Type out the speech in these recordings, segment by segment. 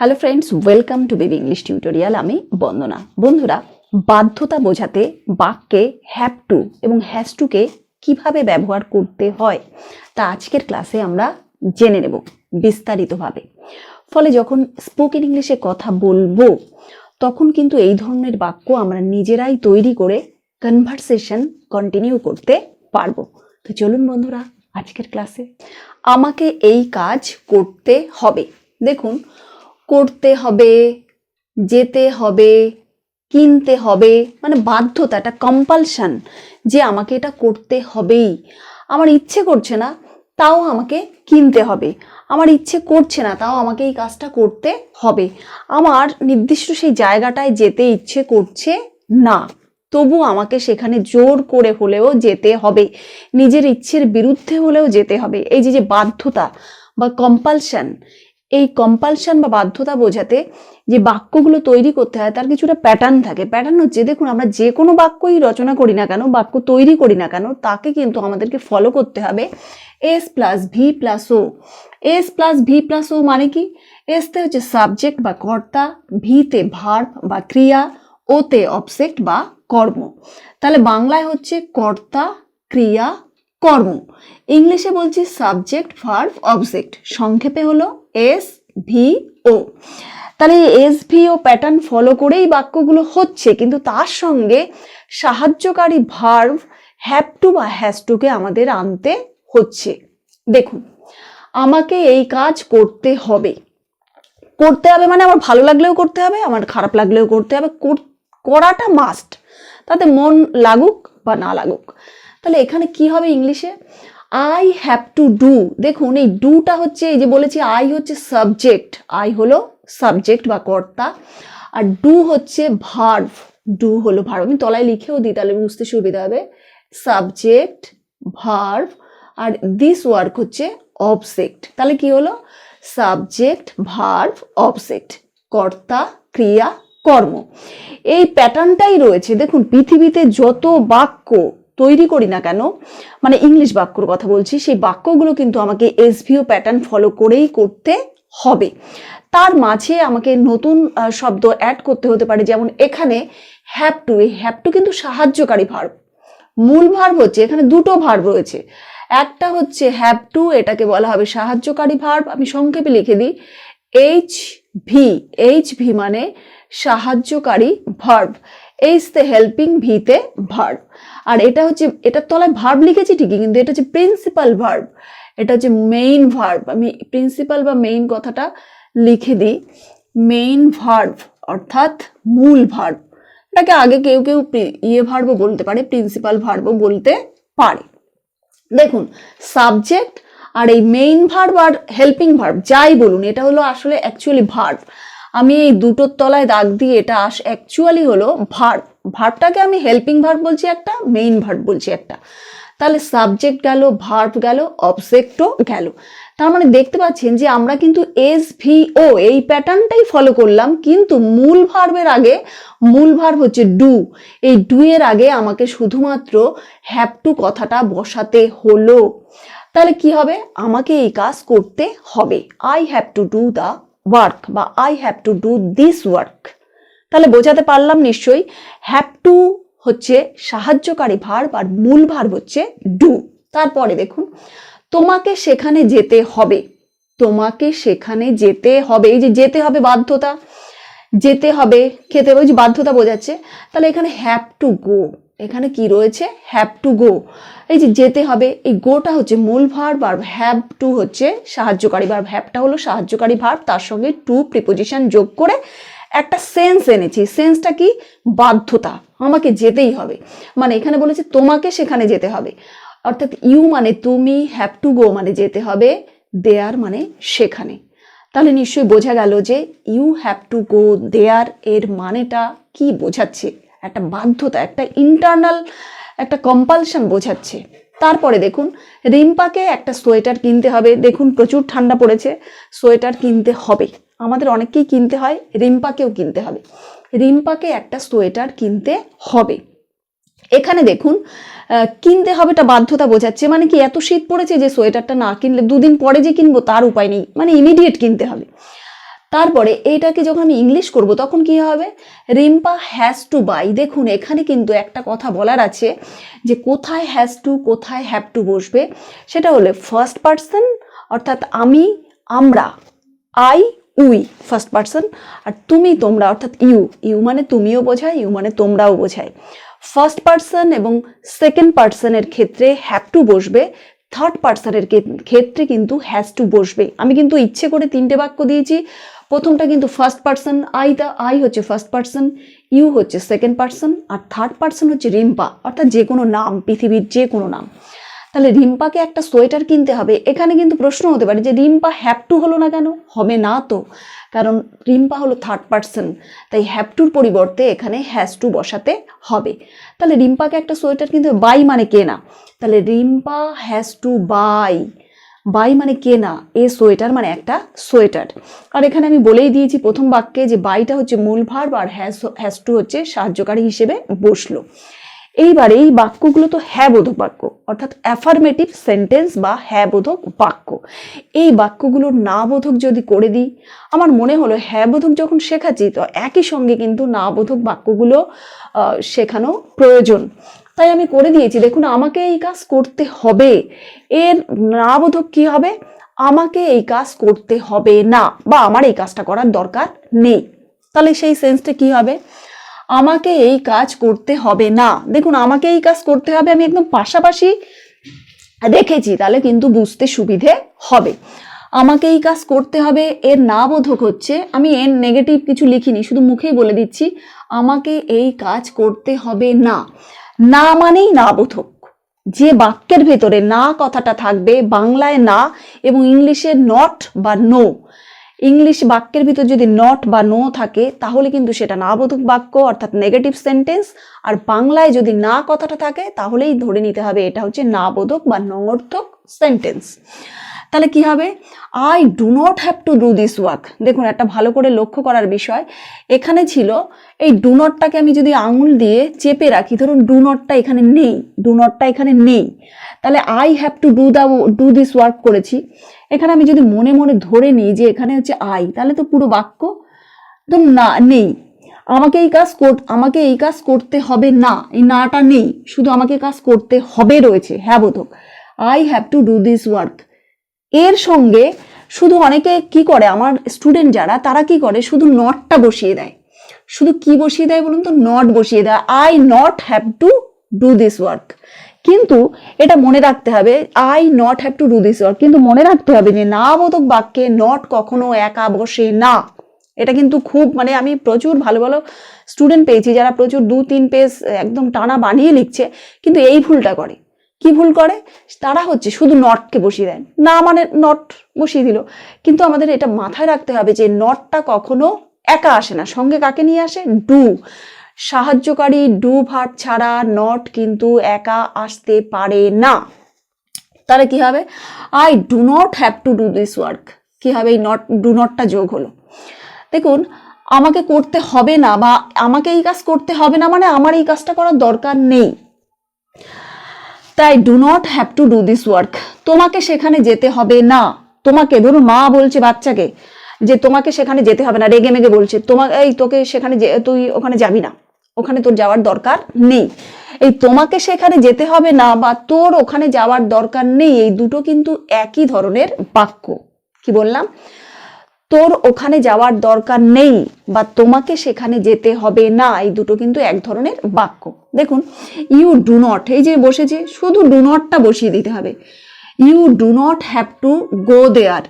Hello friends welcome to baby English tutorial আমি বন্দনা। বন্ধুরা, বাধ্যতা বোঝাতে বাক্যে হ্যাভ টু এবং হ্যাজ টুকে কীভাবে ব্যবহার করতে হয়, তা আজকের ক্লাসে আমরা জেনে নেব বিস্তারিতভাবে। ফলে যখন স্পোকেন ইংলিশে কথা বলব, তখন কিন্তু এই ধরনের বাক্য আমরা নিজেরাই তৈরি করে কনভারসেশন কন্টিনিউ করতে পারব। তো চলুন বন্ধুরা, আজকের ক্লাসে আমাকে এই কাজ করতে হবে। দেখুন করতে হবে, যেতে হবে, কিনতে হবে মানে বাধ্যতা একটা কম্পালশান যে আমাকে এটা করতে হবেই। আমার ইচ্ছে করছে না, তাও আমাকে কিনতে হবে। আমার ইচ্ছে করছে না, তাও আমাকে এই কাজটা করতে হবে। আমার নির্দিষ্ট সেই জায়গাটায় যেতে ইচ্ছে করছে না। তবু আমাকে সেখানে জোর করে হলেও যেতে হবে। নিজের ইচ্ছের বিরুদ্ধে হলেও যেতে হবে। এই যে যে বাধ্যতা বা কম্পালশন এই কম্পালশন বা বাধ্যতা বোঝাতে যে বাক্যগুলো তৈরি করতে হয়, তার কিছুটা প্যাটার্ন থাকে। প্যাটার্ন হচ্ছে, দেখুন, আমরা যে কোনো বাক্যই রচনা করি না কেন, বাক্য তৈরি করি না কেন, তাকে কিন্তু আমাদেরকে ফলো করতে হবে। S plus V plus O S plus V plus O মানে কি? এসতে হচ্ছে সাবজেক্ট বা কর্তা ভিতে ভার্ব বা ক্রিয়া ওতে অবসেক্ট বা কর্ম। তাহলে বাংলায় হচ্ছে কর্তা, ক্রিয়া কর্ম। ইংলিশে বলছি সাবজেক্ট ভার্ব অবজেক্ট সংক্ষেপে হলো এস ভি ও তাহলে S V O pattern follow করেই বাক্যগুলো হচ্ছে, কিন্তু তার সঙ্গে সাহায্যকারী ভার্ভ হ্যাভ টু বা হ্যাজ টুকে আমাদের আনতে হচ্ছে। দেখুন, আমাকে এই কাজ করতে হবে। করতে হবে মানে আমার ভালো লাগলেও করতে হবে, আমার খারাপ লাগলেও করতে হবে। কর- করাটা মাস্ট তাতে মন লাগুক বা না লাগুক। তাহলে এখানে কি হবে ইংলিশে? আই হ্যাভ টু ডু দেখুন, এই ডুটা হচ্ছে, এই যে বলেছি আই হচ্ছে সাবজেক্ট আই হলো সাবজেক্ট বা কর্তা। আর ডু হচ্ছে ভার্ভ ডু হলো ভার্ভ আমি তলায় লিখেও দিই, তাহলে বুঝতে সুবিধা হবে। সাবজেক্ট ভার্ভ আর দিস ওয়ার্ক হচ্ছে অবজেক্ট তাহলে কি হলো? সাবজেক্ট ভার্ভ অবজেক্ট কর্তা, ক্রিয়া, কর্ম। এই প্যাটার্নটাই রয়েছে। দেখুন, পৃথিবীতে যত বাক্য তৈরি করি না কেন? মানে ইংলিশ বাক্যর কথা বলছি, সেই বাক্যগুলো কিন্তু আমাকে এসভিও প্যাটার্ন ফলো করেই করতে হবে। তার মাঝে আমাকে নতুন শব্দ অ্যাড করতে হতে পারে, যেমন এখানে হ্যাভ টু এই হ্যাভ টু কিন্তু সাহায্যকারী ভার্ব মূল ভার্ব হচ্ছে, এখানে দুটো ভার্ব রয়েছে। একটা হচ্ছে হ্যাভ টু এটাকে বলা হবে সাহায্যকারী ভার্ব আমি সংক্ষেপে লিখে দিই এইচ ভি এইচ ভি মানে সাহায্যকারী ভার্ব এইচ তে হেল্পিং ভিতে ভার্ব আর এটা হচ্ছে, এটার তলায় ভার্ব লিখেছি ঠিকই, কিন্তু এটা হচ্ছে প্রিন্সিপাল ভার্ব এটা হচ্ছে মেইন ভার্ব আমি প্রিন্সিপাল বা মেইন কথাটা লিখে দিই। মেইন ভার্ব অর্থাৎ মূল ভার্ব এটাকে আগে কেউ কেউ ইয়ে ভার্বও বলতে পারে প্রিন্সিপাল ভার্বও বলতে পারে। দেখুন সাবজেক্ট আর এই মেইন ভার্ব আর হেল্পিং ভার্ব যাই বলুন, এটা হলো আসলে অ্যাকচুয়ালি ভার্ব আমি এই দুটোর তলায় দাগ দিয়ে এটা আস অ্যাকচুয়ালি হলো ভার্ব ভার্বটাকে আমি হেল্পিং ভার্ব বলছি একটা মেইন ভার্ব বলছি একটা। তাহলে সাবজেক্ট গেল ভার্ব গেল অবজেক্টও গেল। তার মানে দেখতে পাচ্ছেন যে আমরা কিন্তু এস ভি ও এই প্যাটার্নটাই ফলো করলাম, কিন্তু মূল ভার্বের আগে, মূল ভার্ব হচ্ছে ডু এই ডু এর আগে আমাকে শুধুমাত্র হ্যাভ টু কথাটা বসাতে হলো। তাহলে কি হবে? আমাকে এই কাজ করতে হবে। I have to do the work বা I have to do this work তাহলে বোঝাতে পারলাম নিশ্চয়ই হ্যাভ টু হচ্ছে সাহায্যকারী ভার্ব আর মূল ভার্ব হচ্ছে ডু তারপরে দেখুন, তোমাকে সেখানে যেতে হবে, তোমাকে সেখানে যেতে হবে, এই যে যেতে হবে বাধ্যতা, যেতে হবে, খেতে হবে যে বাধ্যতা বোঝাচ্ছে, তাহলে এখানে হ্যাভ টু গো এখানে কি রয়েছে? হ্যাভ টু গো এই যে যেতে হবে, এই গোটা হচ্ছে মূল ভার্ব আর হ্যাভ টু হচ্ছে সাহায্যকারী ভার্ব হ্যাভটা হলো সাহায্যকারী ভার্ব তার সঙ্গে টু প্রিপোজিশন যোগ করে একটা সেন্স এনেছি। সেন্সটা কি? বাধ্যতা। আমাকে যেতেই হবে। মানে এখানে বলেছে তোমাকে সেখানে যেতে হবে। অর্থাৎ ইউ মানে তুমি হ্যাভ টু গো মানে যেতে হবে দেয়ার মানে সেখানে। তাহলে নিশ্চয়ই বোঝা গেল যে you have to go there এর মানেটা কি বোঝাচ্ছে? একটা বাধ্যতা, একটা ইন্টারনাল একটা কম্পালশন বোঝাচ্ছে। তারপরে দেখুন, রিম্পাকে একটা সোয়েটার কিনতে হবে। দেখুন, প্রচুর ঠান্ডা পড়েছে, সোয়েটার কিনতে হবে। আমাদের অনেককেই কিনতে হয়, রিম্পাকেও কিনতে হবে। রিম্পাকে একটা সোয়েটার কিনতে হবে। এখানে দেখুন কিনতে হবেটা বাধ্যতা বোঝাচ্ছে মানে কি এত শীত পড়েছে যে সোয়েটারটা না কিনলে দুদিন পরে যে কিনবো তার উপায় নেই মানে ইমিডিয়েট কিনতে হবে। তারপরে এইটাকে যখন আমি ইংলিশ করব, তখন কি হবে? রিম্পা হ্যাজ টু বাই দেখুন, এখানে কিন্তু একটা কথা বলার আছে যে কোথায় হ্যাজ টু কোথায় হ্যাভ টু বসবে? সেটা হলে ফার্স্ট পার্সন অর্থাৎ আমি, আমরা আই উই ফার্স্ট পার্সন আর তুমি, তোমরা, অর্থাৎ ইউ ইউ মানে তুমিও বোঝায় ইউ মানে তোমরাও বোঝায়। ফার্স্ট পার্সন এবং সেকেন্ড পার্সনের ক্ষেত্রে হ্যাভ টু বসবে থার্ড পার্সনের ক্ষেত্রে কিন্তু হ্যাজ টু বসবে। আমি কিন্তু ইচ্ছে করে তিনটে বাক্য দিয়েছি। প্রথমটা কিন্তু first person I the I হচ্ছে ফার্স্ট পার্সন ইউ হচ্ছে সেকেন্ড পার্সন আর থার্ড পার্সন হচ্ছে রিম্পা, অর্থাৎ যে কোনো নাম, পৃথিবীর যে কোনো নাম। তাহলে রিম্পাকে একটা সোয়েটার কিনতে হবে। এখানে কিন্তু প্রশ্ন হতে পারে যে রিম্পা হ্যাপ টু হলো না কেন? হবে না তো। কারণ রিম্পা হলো থার্ড পার্সন তাই হ্যাপ টুর পরিবর্তে এখানে হ্যাজ টু বসাতে হবে। তাহলে রিম্পাকে একটা সোয়েটার কিনতে হবে। বাই মানে কেনা। তাহলে Rimpa has to buy buy মানে কেনা এ সোয়েটার মানে একটা সোয়েটার। আর এখানে আমি বলেই দিয়েছি প্রথম বাক্যে যে বাইটা হচ্ছে মূল ভার্ব আর হ্যাজ হ্যাজ টু হচ্ছে সাহায্যকারী হিসেবে বসল। এইবার এই বাক্যগুলো তো হ্যাঁ বোধক বাক্য, অর্থাৎ অ্যাফার্মেটিভ সেন্টেন্স বা হ্যাঁ বোধক বাক্য। এই বাক্যগুলোর না বোধক যদি করে দিই, আমার মনে হলো হ্যাঁ বোধক যখন শেখাচ্ছি, তো একই সঙ্গে কিন্তু না বোধক বাক্যগুলো শেখানো প্রয়োজন। তাই আমি করে দিয়েছি। দেখুন, আমাকে এই কাজ করতে হবে। এর না বোধক কি হবে? আমাকে এই কাজ করতে হবে না বা আমার এই কাজটা করার দরকার নেই। তাহলে সেই সেন্সটা কি হবে? আমাকে এই কাজ করতে হবে না। দেখুন, আমাকে এই কাজ করতে হবে, আমি একদম পাশাপাশি রেখেছি, তাহলে কিন্তু বুঝতে সুবিধে হবে। আমাকে এই কাজ করতে হবে, এর না বোধক হচ্ছে, আমি এর নেগেটিভ কিছু লিখিনি, শুধু মুখেই বলে দিচ্ছি, আমাকে এই কাজ করতে হবে না। না মানেই না বোধক। যে বাক্যের ভেতরে না কথাটা থাকবে, বাংলায় না এবং ইংলিশে নট বা নো ইংলিশ বাক্যের ভিতর যদি নট বা নো থাকে, তাহলে কিন্তু সেটা না বোধক বাক্য, অর্থাৎ নেগেটিভ সেন্টেন্স আর বাংলায় যদি না কথাটা থাকে, তাহলেই ধরে নিতে হবে এটা হচ্ছে না বোধক বা নঙর্থক সেন্টেন্স তাহলে কি হবে? I do not have to do this work দেখুন, একটা ভালো করে লক্ষ্য করার বিষয়। এখানে ছিল, এই ডু নটটাকে আমি যদি আঙুল দিয়ে চেপে রাখি, ধরুন ডু নটটা এখানে নেই ডু নটটা এখানে নেই। তাহলে I have to do the do this work করেছি। এখানে আমি যদি মনে মনে ধরে নিই যে এখানে হচ্ছে আই, তাহলে তো পুরো বাক্য তো না, নেই। আমাকে এই কাজ আমাকে এই কাজ করতে হবে না, এই নাটা নেই। শুধু আমাকে কাজ করতে হবে রয়েছে হ্যাঁ বোধক। I have to do this work এর সঙ্গে শুধু অনেকে কি করে, আমার স্টুডেন্ট যারা, তারা কি করে, শুধু নটটা বসিয়ে দেয়। শুধু কি বসিয়ে দেয় বলুন তো? নট বসিয়ে দেয়। I not have to do this work কিন্তু এটা মনে রাখতে হবে I not have to do this work কিন্তু মনে রাখতে হবে যে না বোধক বাক্যে নট কখনো একা বসে না। এটা কিন্তু খুব মানে আমি প্রচুর ভালো ভালো স্টুডেন্ট পেয়েছি, যারা প্রচুর দু তিন পেজ একদম টানা বানিয়ে লিখছে, কিন্তু এই ভুলটা করে। কি ভুল করে? তারা হচ্ছে শুধু নটকে বসিয়ে দেন না মানে নট বসিয়ে দিল। কিন্তু আমাদের এটা মাথায় রাখতে হবে যে নটটা কখনো একা আসে না। সঙ্গে কাকে নিয়ে আসে? ডু সাহায্যকারী ডু ভার্ব ছাড়া নট কিন্তু একা আসতে পারে না। তাহলে কি হবে? I do not have to do this work কি হবে? এই নট ডু নটটা যোগ হলো। দেখুন, আমাকে করতে হবে না বা আমাকে এই কাজ করতে হবে না মানে আমার এই কাজটা করার দরকার নেই। তাই do not have to do this work তোমাকে সেখানে যেতে হবে না। তোমাকে, ধরুন মা বলছে বাচ্চাকে যে তোমাকে সেখানে যেতে হবে না, রেগে মেগে বলছে তোমাকে এই তোকে সেখানে তুই ওখানে যাবি না। ওখানে তোর যাওয়ার দরকার নেই। এই তোমাকে সেখানে যেতে হবে না বা তোর ওখানে যাওয়ার দরকার নেই, এই দুটো কিন্তু একই ধরনের বাক্য। কি বললাম? তোর ওখানে যাওয়ার দরকার নেই বা তোমাকে সেখানে যেতে হবে না, এই দুটো কিন্তু এক ধরনের বাক্য। দেখুন ইউ ডু নট এই যে বসেছে, শুধু ডু নটটা বসিয়ে দিতে হবে। You do not have to go there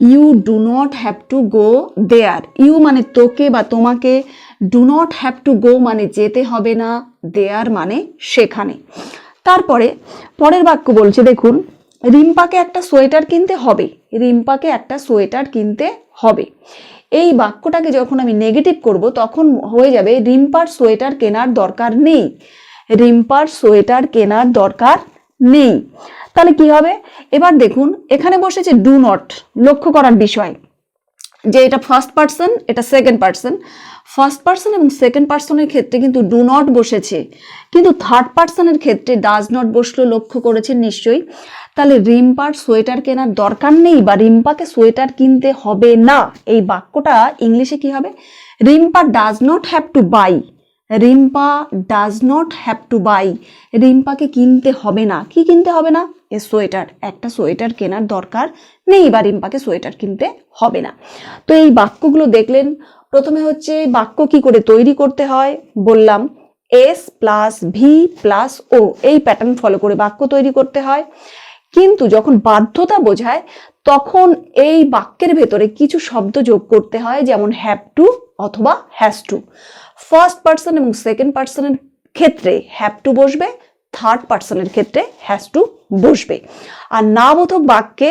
you do not have to go there you মানে তোকে বা তোমাকে do not have to go মানে যেতে হবে না দেয়ার মানে সেখানে। তারপরে পরের বাক্য বলছে, দেখুন, রিম্পাকে একটা সোয়েটার কিনতে হবে, রিম্পাকে একটা সোয়েটার কিনতে হবে। এই বাক্যটাকে যখন আমি নেগেটিভ করব, তখন হয়ে যাবে, রিম্পার সোয়েটার কেনার দরকার নেই। রিম্পার সোয়েটার কেনার দরকার নেই। তাহলে কি হবে? এবার দেখুন, এখানে বসেছে ডু নট লক্ষ্য করার বিষয়। যে এটা ফার্স্ট পার্সন এটা সেকেন্ড পার্সন ফার্স্ট পার্সন এবং সেকেন্ড পার্সনের ক্ষেত্রে কিন্তু ডু নট বসেছে। কিন্তু থার্ড পার্সনের ক্ষেত্রে ডাজ নট বসল, লক্ষ্য করেছেন নিশ্চয়ই। তাহলে রিম্পার সোয়েটার কেনার দরকার নেই বা রিম্পাকে সোয়েটার কিনতে হবে না। এই বাক্যটা ইংলিশে কি হবে? Rimpa does not have to buy Rimpa does not have to buy রিম্পাকে কিনতে হবে না। কি কিনতে হবে না? এ সোয়েটার। একটা সোয়েটার কেনার দরকার নেই বা রিম্পাকে সোয়েটার কিনতে হবে না। তো এই বাক্যগুলো দেখলেন। প্রথমে হচ্ছে বাক্য কি করে তৈরি করতে হয়? বললাম S plus V plus O এই প্যাটার্ন ফলো করে বাক্য তৈরি করতে হয়। কিন্তু যখন বাধ্যতা বোঝায়, তখন এই বাক্যের ভেতরে কিছু শব্দ যোগ করতে হয়, যেমন হ্যাভ টু অথবা হ্যাজ টু ফার্স্ট পার্সন এবং সেকেন্ড পার্সনের ক্ষেত্রে হ্যাভ টু বসবে থার্ড পার্সনের ক্ষেত্রে হ্যাজ টু বসবে। আর নাবোধক বাক্যে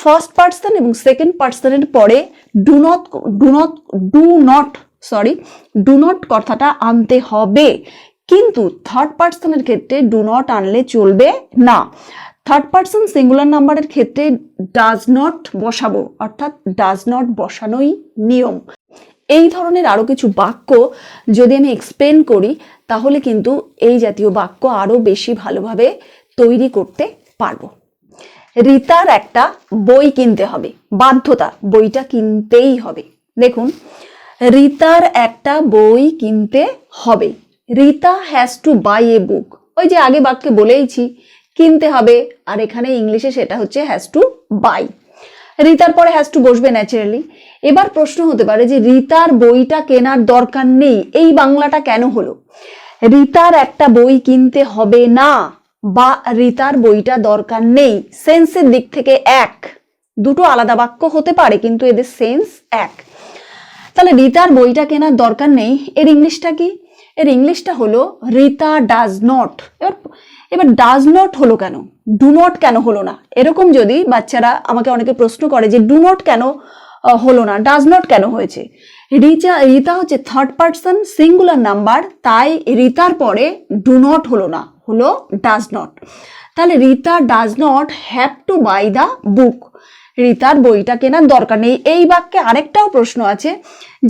ফার্স্ট পার্সন এবং সেকেন্ড পার্সনের পরে do not do not do not sorry do not কথাটা আনতে হবে। কিন্তু থার্ড পার্সনের ক্ষেত্রে ডু নট আনলে চলবে না। থার্ড পার্সন সিঙ্গুলার নাম্বারের ক্ষেত্রে ডাজ নট বসাবো, অর্থাৎ ডাজ নট বসানোই নিয়ম। এই ধরনের আরও কিছু বাক্য যদি আমি এক্সপ্লেন করি, তাহলে কিন্তু এই জাতীয় বাক্য আরও বেশি ভালোভাবে তৈরি করতে পারব। রিতার একটা বই কিনতে হবে, বাধ্যতা, বইটা কিনতেই হবে। দেখুন, রিতার একটা বই কিনতে হবে। Rita has to buy a book ওই যে আগে বাক্যে বলেইছি, কিনতে হবে, আর এখানে ইংলিশে সেটা হচ্ছে হ্যাজ টু বাই রিতার পরে হ্যাজ টু বসবে ন্যাচারালি এবার প্রশ্ন হতে পারে যে রিতার বইটা কেনার দরকার নেই, এই বাংলাটা কেন হলো? রিতার একটা বই কিনতে হবে না বা রিতার বইটা দরকার নেই। সেন্সের দিক থেকে এক। দুটো আলাদা বাক্য হতে পারে, কিন্তু এদের সেন্স এক। তাহলে রিতার বইটা কেনার দরকার নেই, এর ইংলিশটা কি? এর ইংলিশটা হলো, রিতা ডাজ নট। এবার এবার ডাজ নট হলো কেন? ডু নট কেন হলো না? এরকম যদি বাচ্চারা আমাকে অনেকে প্রশ্ন করে যে ডু নট কেন হলো না ডাজ নট কেন হয়েছে? রিচা, রিতা হচ্ছে থার্ড পার্সন সিঙ্গুলার নাম্বার তাই রিতার পরে ডু নট হলো না, হলো ডাজ নট তাহলে Rita does not have to buy the book রিতার বইটা কেনার দরকার নেই। এই বাক্যে আরেকটাও প্রশ্ন আছে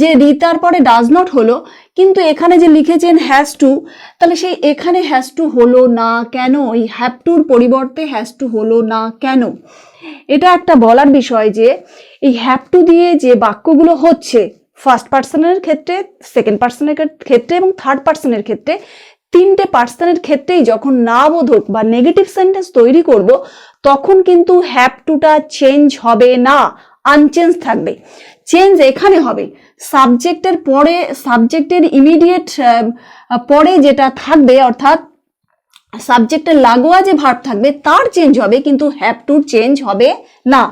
যে রিতার পরে ডাজ নট হলো কিন্তু এখানে যে লিখেছেন হ্যাজ টু তাহলে সেই এখানে হ্যাজ টু হলো না কেন? এই হ্যাভ টুর পরিবর্তে হ্যাজ টু হলো না কেন? এটা একটা বলার বিষয় যে এই হ্যাভ টু দিয়ে যে বাক্যগুলো হচ্ছে ফার্স্ট পার্সনের ক্ষেত্রে সেকেন্ড পার্সনের ক্ষেত্রে এবং থার্ড পার্সনের ক্ষেত্রে, তিনটে পার্সনের ক্ষেত্রেই যখন না বোধক বা নেগেটিভ সেন্টেন্স তৈরি করব, তখন কিন্তু হ্যাভ টুটা চেঞ্জ হবে না আনচেঞ্জ থাকবে। চেঞ্জ এখানে হবে। সাবজেক্টের পরে, সাবজেক্টের ইমিডিয়েট পরে যেটা থাকবে, অর্থাৎ সাবজেক্টের লাগোয়া যে ভার্ব থাকবে, তার চেঞ্জ হবে, কিন্তু হ্যাভ টুর চেঞ্জ হবে না।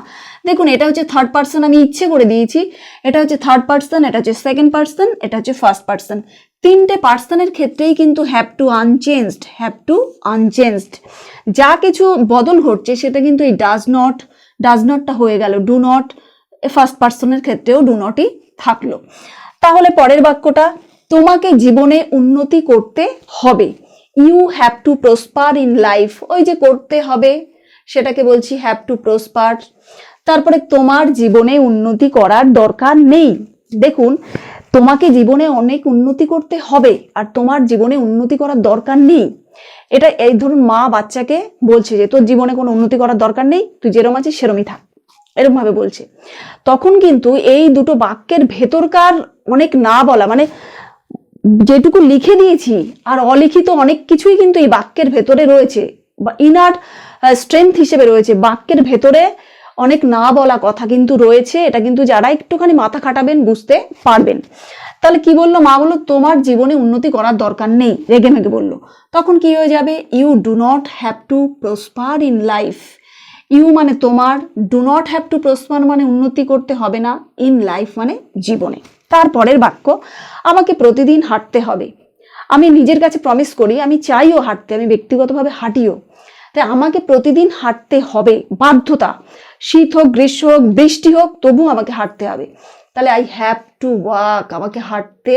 দেখুন, এটা হচ্ছে থার্ড পার্সন আমি ইচ্ছে করে দিয়েছি। এটা হচ্ছে থার্ড পার্সন এটা হচ্ছে সেকেন্ড পার্সন এটা হচ্ছে ফার্স্ট পার্সন তিনটে পার্সনের ক্ষেত্রেই কিন্তু have to unchanged have to unchanged যা কিছু বদল ঘটছে, সেটা কিন্তু এই ডাজ নট ডাজ নটটা হয়ে গেল। ডু নট ফার্স্ট পার্সনের ক্ষেত্রেও ডু নটই থাকল। তাহলে পরের বাক্যটা, তোমাকে জীবনে উন্নতি করতে হবে। You have to prosper in life ওই যে করতে হবে, সেটাকে বলছি হ্যাভ টু প্রসপার তারপরে তোমার জীবনে উন্নতি করার দরকার নেই। দেখুন, তোমাকে জীবনে অনেক উন্নতি করতে হবে, আর তোমার জীবনে উন্নতি করার দরকার নেই। এটা এই ধরুন মা বাচ্চাকে বলছে যে, তোর জীবনে কোনো উন্নতি করার দরকার নেই, তুই যেরম আছিস সেরমই থাক। এরকম ভাবে বলছে। তখন কিন্তু এই দুটো বাক্যের ভেতরকার অনেক না বলা মানে যেটুকু লিখে দিয়েছি আর অলিখিত অনেক কিছুই কিন্তু এই বাক্যের ভেতরে রয়েছে বা ইনার স্ট্রেংথ হিসেবে রয়েছে। বাক্যের ভেতরে অনেক না বলা কথা কিন্তু রয়েছে, এটা কিন্তু যারা একটুখানি মাথা খাটাবেন বুঝতে পারবেন। তাহলে কি বলল মা বলল, তোমার জীবনে উন্নতি করার দরকার নেই। রেগে মেগে বলল। তখন কি হয়ে যাবে? You do not have to prosper in life you মানে তোমার do not have to prosper মানে উন্নতি করতে হবে না ইন লাইফ মানে জীবনে। তারপরের বাক্য, আমাকে প্রতিদিন হাঁটতে হবে। আমি নিজের কাছে প্রমিস করি, আমি চাইও হাঁটতে, আমি ব্যক্তিগতভাবে হাঁটিও। তাই আমাকে প্রতিদিন হাঁটতে হবে, বাধ্যতা। শীত হোক, গ্রীষ্ম হোক, বৃষ্টি হোক, তবু আমাকে হাঁটতে হবে। তাহলে আই হ্যাভ টু ওয়াক আমাকে হাঁটতে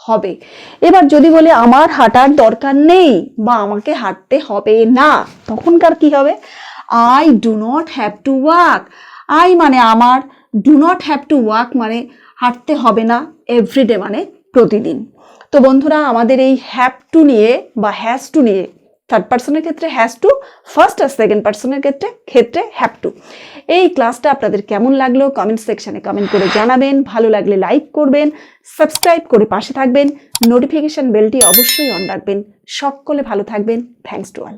হবে। এবার যদি বলে, আমার হাঁটার দরকার নেই বা আমাকে হাঁটতে হবে না, তখনকার কি হবে? I do not have to walk I মানে আমার do not have to walk মানে হাঁটতে হবে না এভরিডে মানে প্রতিদিন। তো বন্ধুরা, আমাদের এই হ্যাভ টু নিয়ে বা হ্যাজ টু নিয়ে থার্ড পার্সনের ক্ষেত্রে হ্যাজ টু ফার্স্ট আর সেকেন্ড পার্সনের ক্ষেত্রে ক্ষেত্রে হ্যাভ টু এই ক্লাসটা আপনাদের কেমন লাগল কমেন্ট সেকশনে কমেন্ট করে জানাবেন। ভালো লাগলে লাইক করবেন সাবস্ক্রাইব করে পাশে থাকবেন নোটিফিকেশন বেলটি অবশ্যই অন রাখবেন। সকলে ভালো থাকবেন। Thanks to all